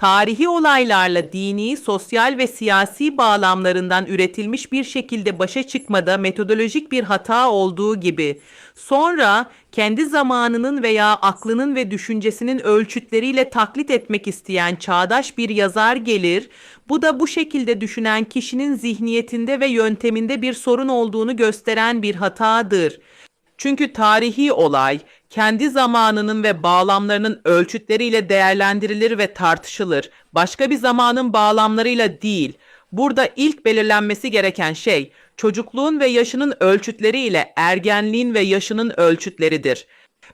tarihi olaylarla dini, sosyal ve siyasi bağlamlarından üretilmiş bir şekilde başa çıkmada metodolojik bir hata olduğu gibi sonra kendi zamanının veya aklının ve düşüncesinin ölçütleriyle taklit etmek isteyen çağdaş bir yazar gelir. Bu da bu şekilde düşünen kişinin zihniyetinde ve yönteminde bir sorun olduğunu gösteren bir hatadır. Çünkü tarihi olay kendi zamanının ve bağlamlarının ölçütleriyle değerlendirilir ve tartışılır. Başka bir zamanın bağlamlarıyla değil. Burada ilk belirlenmesi gereken şey çocukluğun ve yaşının ölçütleriyle ergenliğin ve yaşının ölçütleridir.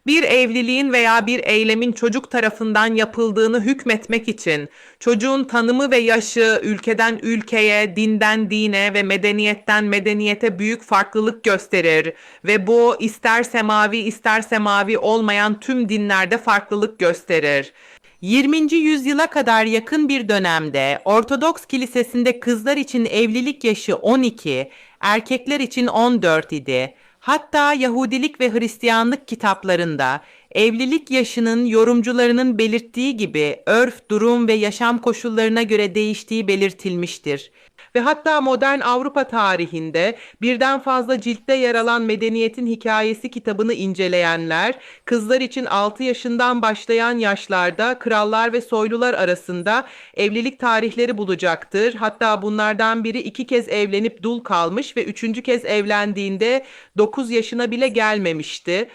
Bir evliliğin veya bir eylemin çocuk tarafından yapıldığını hükmetmek için çocuğun tanımı ve yaşı ülkeden ülkeye, dinden dine ve medeniyetten medeniyete büyük farklılık gösterir ve bu ister semavi ister semavi olmayan tüm dinlerde farklılık gösterir. 20. yüzyıla kadar yakın bir dönemde Ortodoks Kilisesi'nde kızlar için evlilik yaşı 12, erkekler için 14 idi. Hatta Yahudilik ve Hristiyanlık kitaplarında evlilik yaşının yorumcularının belirttiği gibi örf, durum ve yaşam koşullarına göre değiştiği belirtilmiştir. Ve hatta modern Avrupa tarihinde birden fazla ciltte yer alan Medeniyetin Hikayesi kitabını inceleyenler, kızlar için 6 yaşından başlayan yaşlarda krallar ve soylular arasında evlilik tarihleri bulacaktır. Hatta bunlardan biri iki kez evlenip dul kalmış ve üçüncü kez evlendiğinde 9 yaşına bile gelmemişti.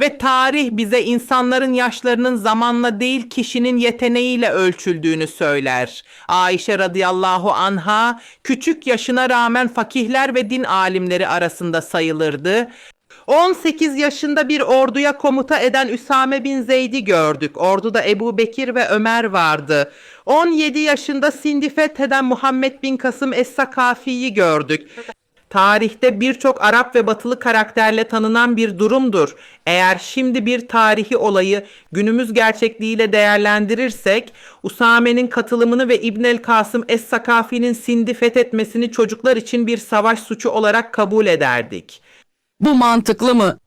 Ve tarih bize insanların yaşlarının zamanla değil kişinin yeteneğiyle ölçüldüğünü söyler. Ayşe radıyallahu anha küçük yaşına rağmen fakihler ve din alimleri arasında sayılırdı. 18 yaşında bir orduya komuta eden Üsame bin Zeyd'i gördük. Orduda Ebu Bekir ve Ömer vardı. 17 yaşında Sind'i fetheden Muhammed bin Kasım Es-Sakafi'yi gördük. Tarihte birçok Arap ve Batılı karakterle tanınan bir durumdur. Eğer şimdi bir tarihi olayı günümüz gerçekliğiyle değerlendirirsek, Usame'nin katılımını ve İbn el Kasım Es-Sakafi'nin Sind'i fethetmesini çocuklar için bir savaş suçu olarak kabul ederdik. Bu mantıklı mı?